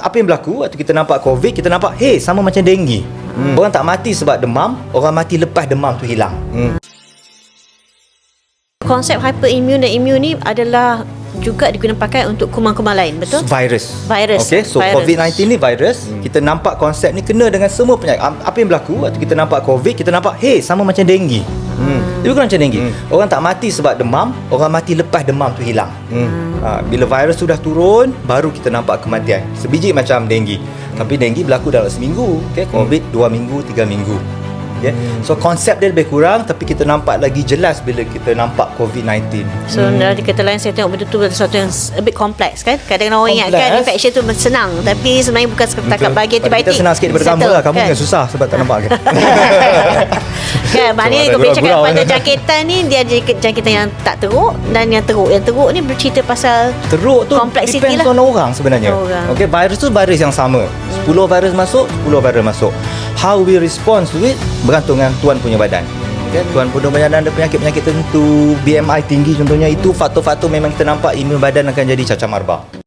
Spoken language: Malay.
apa yang berlaku waktu kita nampak COVID, kita nampak, hey, sama macam denggi. Hmm. Orang tak mati sebab demam, orang mati lepas demam tu hilang. Hmm. Konsep hyperimmune dan immune ni adalah juga digunakan pakai untuk kuman-kuman lain, betul? Virus. Virus. Okay, so Virus. COVID-19 ni virus. Hmm. Kita nampak konsep ni kena dengan semua penyakit. Apa yang berlaku waktu kita nampak COVID, kita nampak, hey, sama macam denggi. Hmm. Dia bukan macam denggi. Hmm. Orang tak mati sebab demam, orang mati lepas demam tu hilang. Hmm. Ha, bila virus sudah turun, baru kita nampak kematian. Sebiji macam denggi. Tapi denggi berlaku dalam seminggu. Okay, COVID dua minggu, tiga minggu. Okay. So konsep dia lebih kurang tapi kita nampak lagi jelas bila kita nampak COVID-19. So hmm. dalam kata lain saya tengok betul-betul sesuatu yang a bit kompleks kan. Kadang-kadang orang ingat kan infection tu senang tapi sebenarnya bukan setakat bagi antibiotik. Kita senang sikit daripada kamu lah. Kamu kan? susah sebab tak nampak kan. Kan, maknanya So, kau ada cakap pada kan? jangkitan ni dia ada jangkitan yang tak teruk dan yang teruk. Yang teruk ni bercerita pasal Teruk tu depends lah. on orang sebenarnya. Orang. Okay, virus tu virus yang sama. 10 virus masuk, 10 virus masuk. How we respond to it bergantung dengan tuan punya badan. Okay, tuan punya badan ada penyakit-penyakit tertentu, BMI tinggi contohnya, itu faktor-faktor memang kita nampak imun badan akan jadi cacar marbah.